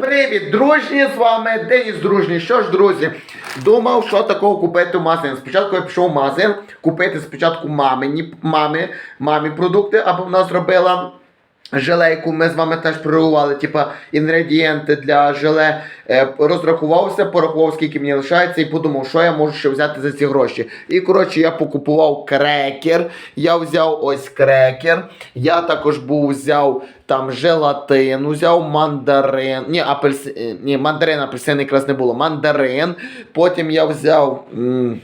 Привіт, дружні! З вами Деніс Дружній. Що ж, друзі, думав, що такого купити в магазин. Спочатку я пішов в магазин купити спочатку мамині, мамі, мамі продукти, аби вона зробила желейку. Ми з вами теж прорахували, типа інгредієнти для желе. Е, розрахувався, порахував, скільки мені лишається, і подумав, що я можу ще взяти за ці гроші. І коротше, я покупував крекер. Я взяв ось крекер. Я також був взяв там желатин, взяв мандарин. Ні, апельсин, е, ні, мандарин, апельсин якраз не було. Мандарин. Потім я взяв. м,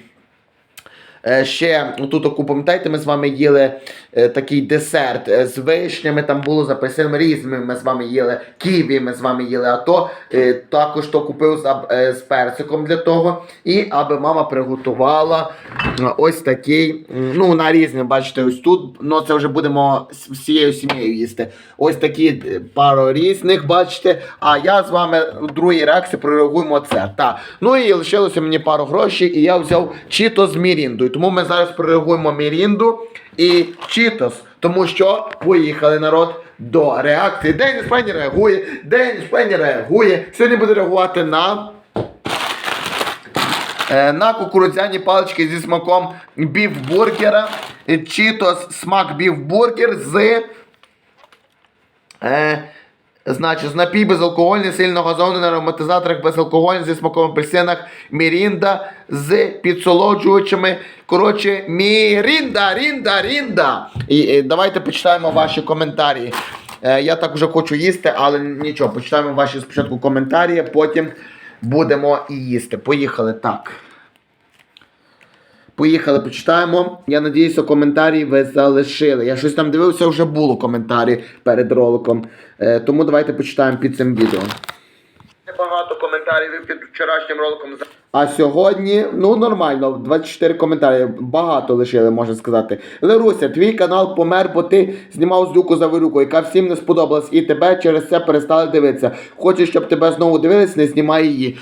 Ще тут пам'ятаєте, ми з вами їли е, такий десерт е, з вишнями, там було з апельсинами різними. Ми з вами їли ківі, ми з вами їли, а то е, також то купив з, е, з персиком для того. І аби мама приготувала е, ось такий, ну на різні, бачите, ось тут. Ну це вже будемо з всією сім'єю їсти. Ось такі е, пару різних, бачите. А я з вами у другій реакції прореагуємо це. Так. Ну і лишилося мені пару грошей, і я взяв Чіто з Міріндою. Тому ми зараз прореагуємо Мірінду і Чітос. Тому що поїхали народ до реакції. Деніс Пенні реагує, Деніс Пенні реагує. Сьогодні буде реагувати на. е, На кукурудзяні палички зі смаком біфбургера. Чітос смак біфбургер з Е, значить, напій безалкогольний, сильно газований на ароматизаторах безалкогольний зі смаком апельсинах, мірінда з підсолоджувачами. Коротше, мірінда, рінда, рінда. І, і давайте почитаємо ваші коментарі. Е, я так вже хочу їсти, але нічого, почитаємо ваші спочатку коментарі, потім будемо і їсти. Поїхали так. Поїхали, почитаємо. Я надіюся, коментарі ви залишили. Я щось там дивився, вже було коментарі перед роликом. Е, тому давайте почитаємо під цим відео. Багато коментарів під вчорашнім роликом. А сьогодні, ну нормально, 24 коментарі. Багато лишили, можна сказати. Леруся, твій канал помер, бо ти знімав з Люку Завирюку, яка всім не сподобалась, і тебе через це перестали дивитися. Хочеш, щоб тебе знову дивились, не знімай її.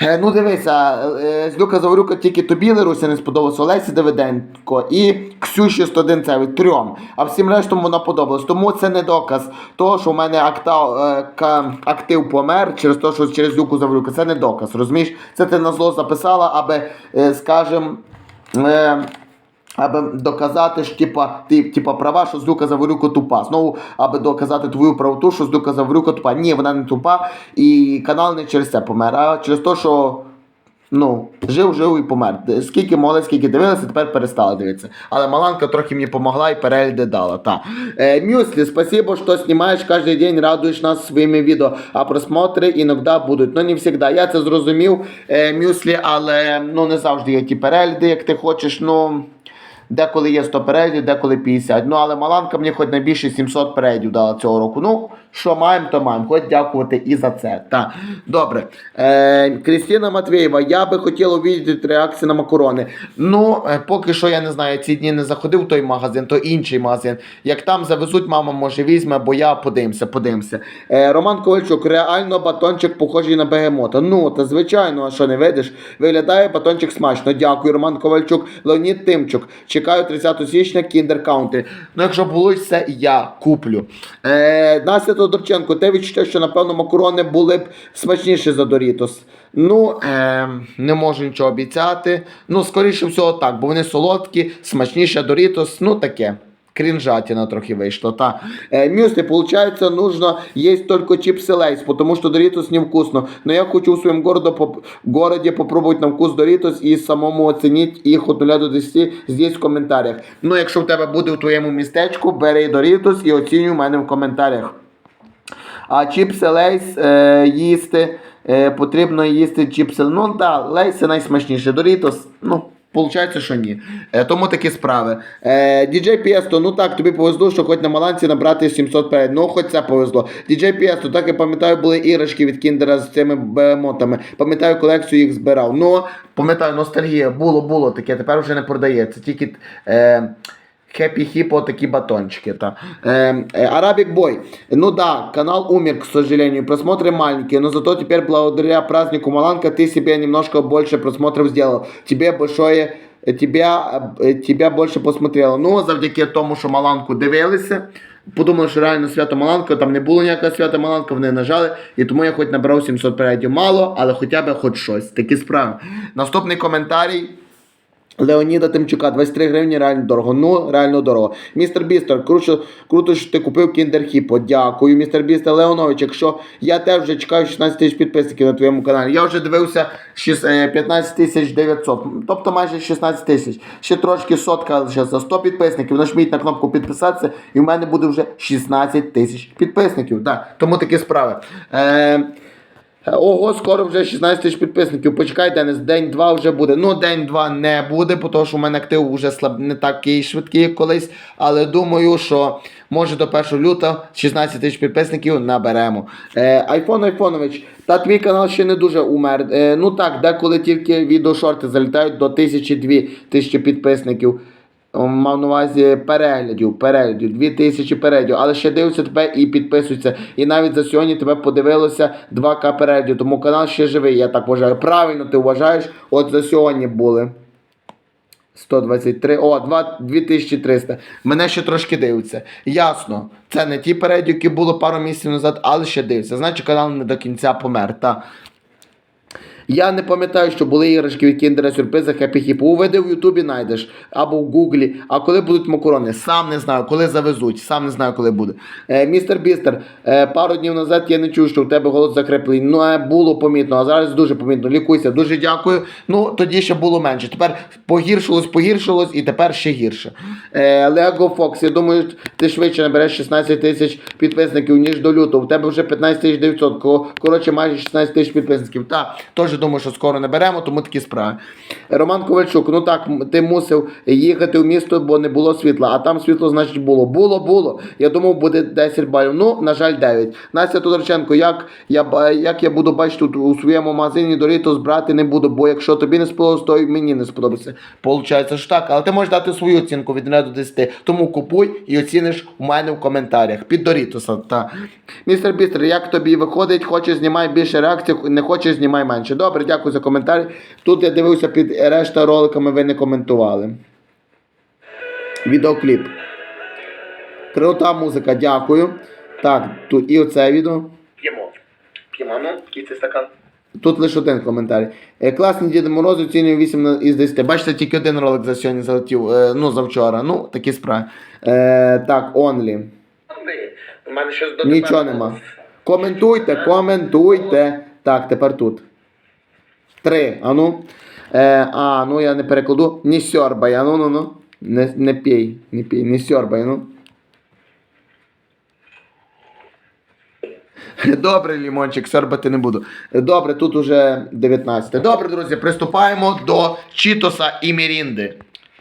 Е, Ну дивися, е, з Люка Заварюка тільки тобі Леруся не сподобалося, Олесі Давиденко і Ксюші Стоденцеві трьом. А всім рештом вона подобалась. Тому це не доказ того, що в мене акта, е, актив помер через те, що через Люку Заварюка. Це не доказ, розумієш? Це ти на зло записала, аби, е, скажем. Е, Аби доказати що типа, ти типа права, що Злюка Заворюка тупа. Знову, аби доказати твою правоту, що Злюка Заворюка тупа. Ні, вона не тупа. І канал не через це помер, а через те, що ну, жив, жив і помер. Скільки могли, скільки дивилися, тепер перестали дивитися. Але Маланка трохи мені допомогла і перегляди дала. Та. Е, Мюсли, спасибо, что снимаешь каждый день, радуешь нас своїми відео, а просмотри іноді будуть. Ну не завжди. Я це зрозумів, е, Мюслі, але ну, не завжди є ті перегляди, як ти хочеш. Ну, Деколи є 100 передів, деколи 50. Ну, але Маланка мені хоч найбільше 700 передів дала цього року. Ну, що маємо, то маємо. Хоч дякувати і за це. Так, добре. Е, Крістіна Матвєєва, я би хотіла увидіти реакцію на макарони. Ну, е, поки що я не знаю, ці дні не заходив в той магазин, то інший магазин. Як там завезуть, мама може візьме, бо я подивимося, подивимося. Е, Роман Ковальчук, реально батончик похожий на бегемота. Ну, та звичайно, а що не видиш? Виглядає батончик смачно. Дякую, Роман Ковальчук. Леонід Тимчук. Чекаю 30 січня кіндер каунти. Ну, якщо було все, я куплю. Е, Настя Тодорченко, те відчуття, що напевно макарони були б смачніші за Дорітос. Ну, е, не можу нічого обіцяти. Ну, скоріше всього, так, бо вони солодкі, смачніші а Дорітос, ну таке. Кринжатина трохи вийшло, та. Э, мюсли, получается, нужно есть только чипсы Лейс, потому что Доритос невкусно. Но я хочу в своем городе, поп- городе попробовать на вкус Доритос і самому оцінити їх від 0 до 10 здесь в коментарях. Ну, якщо в тебе буде у твоєму містечку, бери Доритос і оцінюй у мене в коментарях. А чіпси Лейс е, їсти, е, потрібно їсти чіпси. Ну так, да, Лейс найсмачніше. Дорітос, ну, Получається, що ні. Е, тому такі справи. Е, DJ Piesto, ну так, тобі повезло, що хоч на Маланці набрати 700 перед. Ну, хоч це повезло. DJ Piesto, так я пам'ятаю, були іграшки від Кіндера з цими бемотами. Пам'ятаю, колекцію їх збирав. Ну, пам'ятаю, ностальгія, було, було таке, тепер вже не продається. Тільки. Е, Happy Hippo такі батончики. Та. Э, э, Arabic Boy. Ну да, канал умер, к сожалению. Просмотры маленькие, но зато теперь благодаря празднику Маланка ты себе немножко больше просмотров сделал. Тебе большое тебя, е, тебя більше посмотрело. Ну, завдяки тому, що Маланку дивилися, подумали, що реально свято Маланка, там не було ніякого свята Маланка, вони нажали, і тому я хоч набрав 700 переглядів. Мало, але хоча б хоч щось. Такі справи. Наступний коментарій. Леоніда Тимчука, 23 гривні, реально дорого. Ну, реально дорого. Містер Бістер, круто, круто, що ти купив Кіндер Хіпо. Дякую, містер Бістер Леонович. Якщо я теж вже чекаю 16 тисяч підписників на твоєму каналі. Я вже дивився е, 15 тисяч 900, тобто майже 16 тисяч. Ще трошки сотка лише за 100 підписників. Нажміть на кнопку підписатися, і в мене буде вже 16 тисяч підписників. Так, тому такі справи. Е, Ого, скоро вже 16 тисяч підписників. Почекай, Денис, день-два вже буде. Ну, день-два не буде, бо тому що у мене актив вже слаб... не такий швидкий, як колись. Але думаю, що може до 1 лютого 16 тисяч підписників наберемо. Е, Айфон Айфонович, та твій канал ще не дуже умер. Е, ну так, деколи тільки відеошорти залітають до 1000-2 тисячі підписників. О, Мав на увазі переглядів, переглядів, 2000 переглядів, але ще дивляться тебе і підписуються. І навіть за сьогодні тебе подивилося 2К переглядів, тому канал ще живий, я так вважаю. Правильно ти вважаєш, от за сьогодні були. 123, о, 2, 2300. Мене ще трошки дивиться. Ясно, це не ті перегляди, які було пару місяців назад, але ще дивиться. Значить, канал не до кінця помер. Та. Я не пам'ятаю, що були іграшки від сюрпризи Happy Hip. Уведи в Ютубі знайдеш або в Гуглі. А коли будуть макарони? Сам не знаю, коли завезуть, сам не знаю, коли буде. Е, містер Бістер, е, пару днів назад я не чув, що в тебе голос закреплений. Ну, е, було помітно, а зараз дуже помітно. Лікуйся, дуже дякую. Ну, тоді ще було менше. Тепер погіршилось, погіршилось і тепер ще гірше. Е, Лего Фокс, я думаю, ти швидше набереш 16 тисяч підписників, ніж до лютого. У тебе вже 15 тисяч 900. Коротше, майже 16 тисяч підписників. Так, теж думаю, що скоро не беремо, тому такі справи. Роман Ковальчук, ну так, ти мусив їхати в місто, бо не було світла. А там світло, значить, було. Було, було. Я думав, буде 10 балів. Ну, на жаль, 9. Настя Тодорченко, як я, як я буду бачити у своєму магазині Дорітос брати не буду, бо якщо тобі не сподобається, то й мені не сподобається. Получається ж так, але ти можеш дати свою оцінку від 1 до 10. Тому купуй і оціниш у мене в коментарях. Під Дорітоса. Та. Містер Бістер, як тобі виходить, хочеш знімай більше реакцій, не хочеш знімай менше. Добре, дякую за коментар. Тут я дивився під решта роликами, ви не коментували. Відеокліп. Крута музика, дякую. Так, тут і оце відео. П'ємо. П'ємо, ну, який це стакан? Тут лише один коментар. Е, класний Дід Мороз оцінює 8 на- із 10. Бачите, тільки один ролик за сьогодні залетів. Е, ну, завчора. Ну, такі справи. Е, так, онлі. У мене щось до Нічого нема. Коментуйте, коментуйте. Так, тепер тут. Три. А ну. Е, а, ну я не перекладу. Не сьорбай, а ну ну. Не, не пій, не пій, не сьорбай, ну. Добре, лімончик, сьорбати не буду. Добре, тут уже 19. Добре, друзі, приступаємо до Чітоса і Мірінди.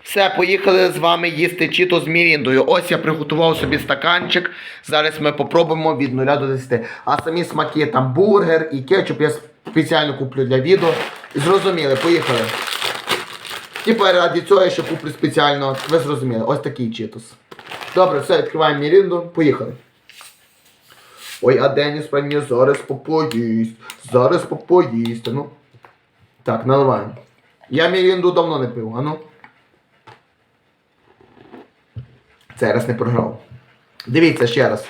Все, поїхали з вами їсти чіто з міріндою. Ось я приготував собі стаканчик. Зараз ми попробуємо від 0 до 10. А самі смаки там бургер і кетчуп я спеціально куплю для відео. Зрозуміли, поїхали. Типа раді цього я куплю спеціально. Ви зрозуміли, ось такий чітос. Добре, все, відкриваємо мірінду, поїхали. Ой, а Деніс мені зараз попоїсть. Зараз попоїсть. Ну. Так, наливаємо. Я мірінду давно не пив, а ну. Цей раз не програв. Дивіться ще раз.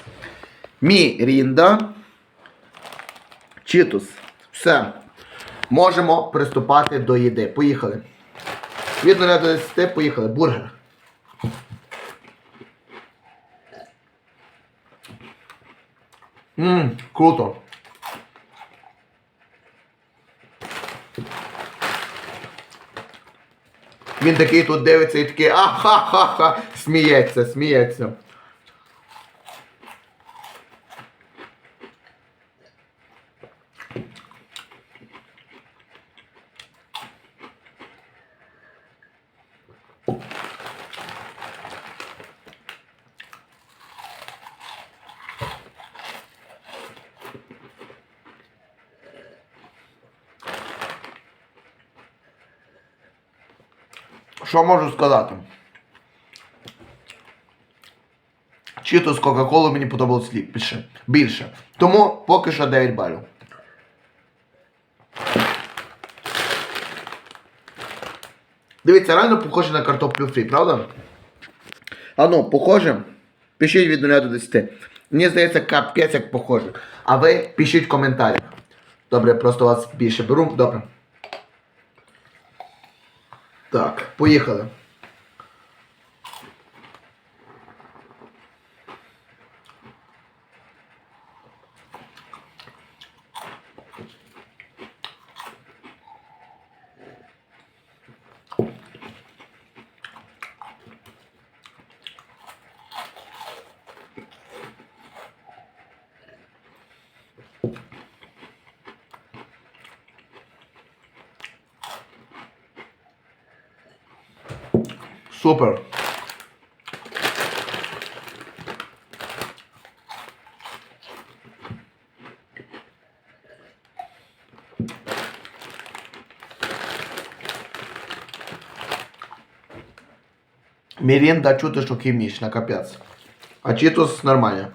Мірінда. Чітус. Все. Можемо приступати до їди. Поїхали. Від 0 до 10 поїхали. Бургер. Ммм, круто. Він такий тут дивиться і такий ахахаха, сміється, сміється. Що можу сказати? Чито з Кока-Коли мені подобалось більше. більше. Тому поки що 9 балів. Дивіться, реально похоже на картоплю фрі, правда? А ну, похоже? Пишіть від 0 до 10. Мені здається, капець як похоже. А ви пишіть в коментарях. Добре, просто вас більше беру. Добре. Так, поїхали. Супер. Мірінда чути, що хімічна, капець. А читус нормально.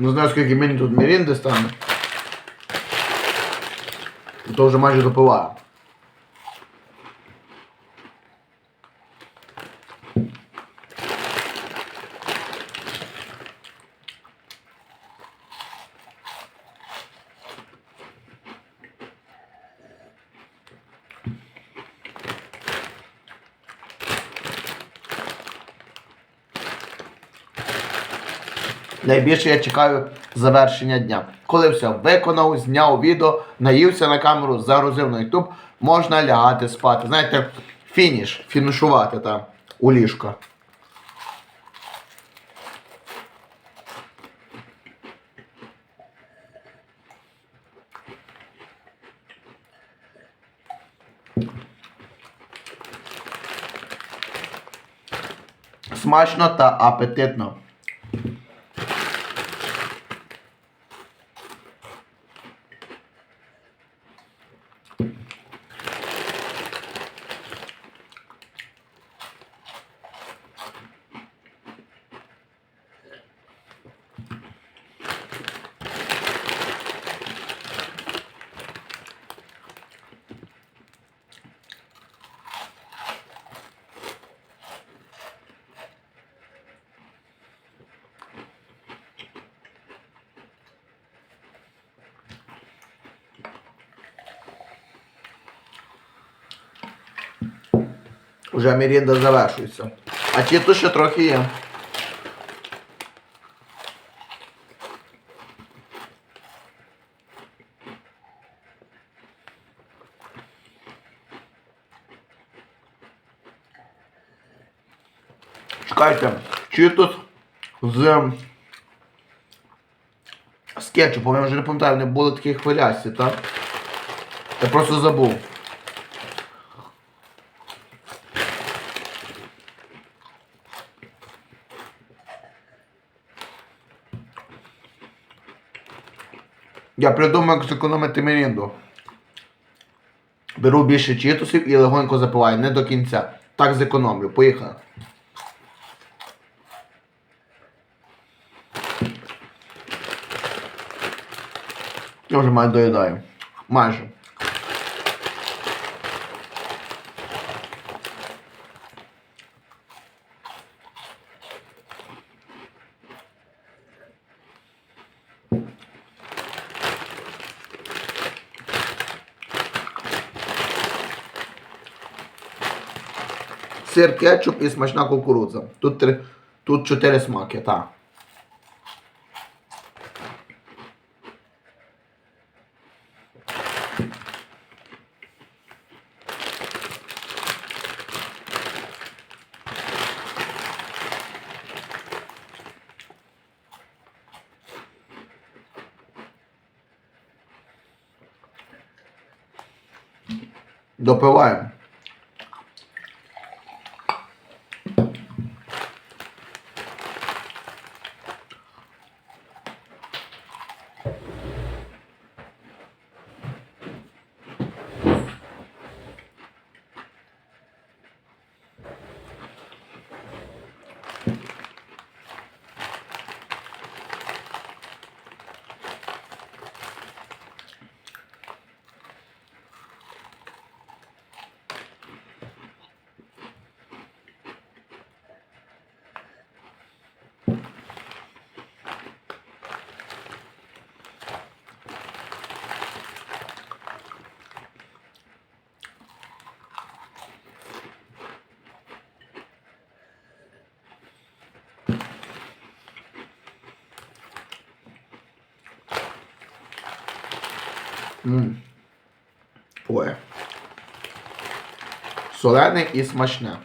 Не знаю, скільки мені тут мірінди стане. То вже майже допиваю. Найбільше я чекаю завершення дня. Коли все виконав, зняв відео, наївся на камеру, загрузив на YouTube, можна лягати спати. Знаєте, фініш, фінішувати там у ліжко. Смачно та апетитно. Уже мірінда завершується. А ті тут ще трохи є. Чекайте, чи тут з, з кетчупом, я вже не пам'ятаю, вони були такі хвилясті, так? Я просто забув. Я придумав, як зекономити мерінду. Беру більше читусів і легонько запиваю, не до кінця. Так зекономлю. Поїхали. Я вже майже доїдаю. Майже. Сир, кетчуп і смачна кукурудза. Тут, три, тут чотири смаки, так. Допиваємо. М. Ой. Солене і смачне.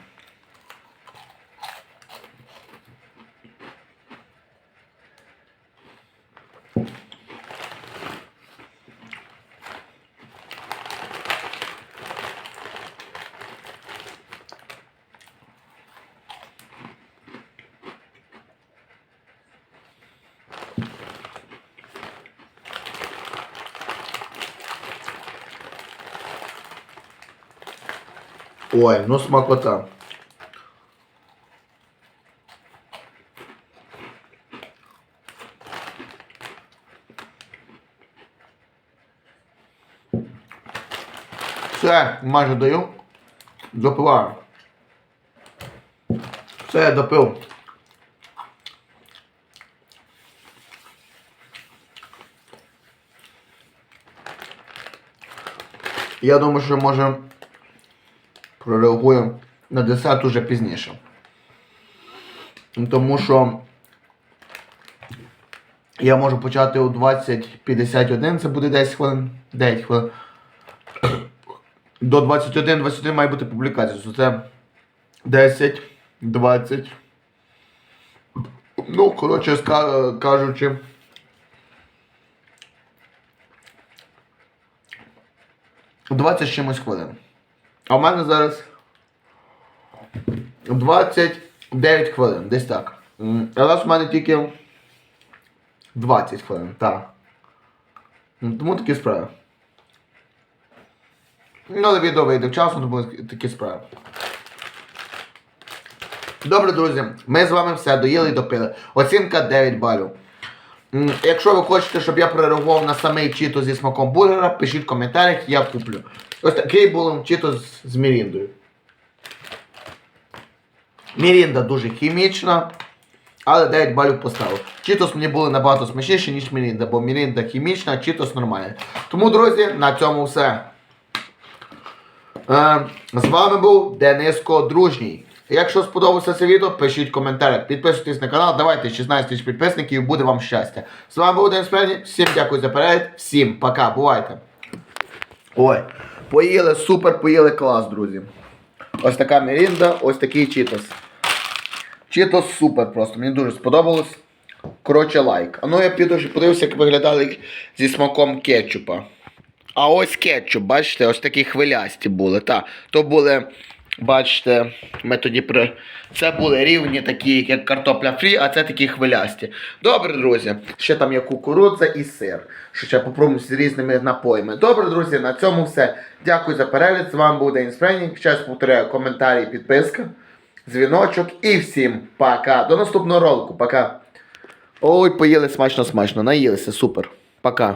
Ой, ну смакота. Все, майже даю. Допиваю. Все, я допив. Я думаю, що може прореагуємо на десерт уже пізніше. Тому що я можу почати у 20.51, це буде 10 хвилин, 9 хвилин. До 21-21 має бути публікація. Це 10, 20. Ну, коротше кажучи. Двадцять чимось хвилин. А в мене зараз 29 хвилин, десь так. Зараз в мене тільки 20 хвилин, так. Тому такі справи. Ну, але відео вийде вчасно, тому такі справи. Добре, друзі, ми з вами все доїли і допили. Оцінка 9 балів. Якщо ви хочете, щоб я прореагував на самий чіто зі смаком бургера, пишіть в коментарях, я куплю. Ось такий був чіто з, Міріндою. Мірінда дуже хімічна, але 9 балів поставив. Чітос мені були набагато смачніші, ніж Мірінда, бо Мірінда хімічна, а Чітос нормальний. Тому, друзі, на цьому все. Е, з вами був Дениско Дружній. Якщо сподобалося це відео, пишіть в коментарях, підписуйтесь на канал, давайте 16 тисяч підписників і буде вам щастя. З вами був Денис Пені, всім дякую за перегляд, всім пока, бувайте. Ой, поїли, супер, поїли клас, друзі. Ось така мерінда, ось такий чітос. Чітос супер просто, мені дуже сподобалось. Коротше, лайк. А ну я піду подивився, як виглядали зі смаком кетчупа. А ось кетчуп, бачите, ось такі хвилясті були. Та, то були, бачите, ми тоді при. Це були рівні такі, як картопля фрі, а це такі хвилясті. Добре, друзі. Ще там є кукурудза і сир. Що ще попробуємо з різними напоями. Добре, друзі, на цьому все. Дякую за перегляд. З вами був День Спрейнінг. Ще раз повторяю коментарі, підписка, дзвіночок і всім пока. До наступного ролику. Пока. Ой, поїли смачно-смачно. Наїлися, супер. Пока.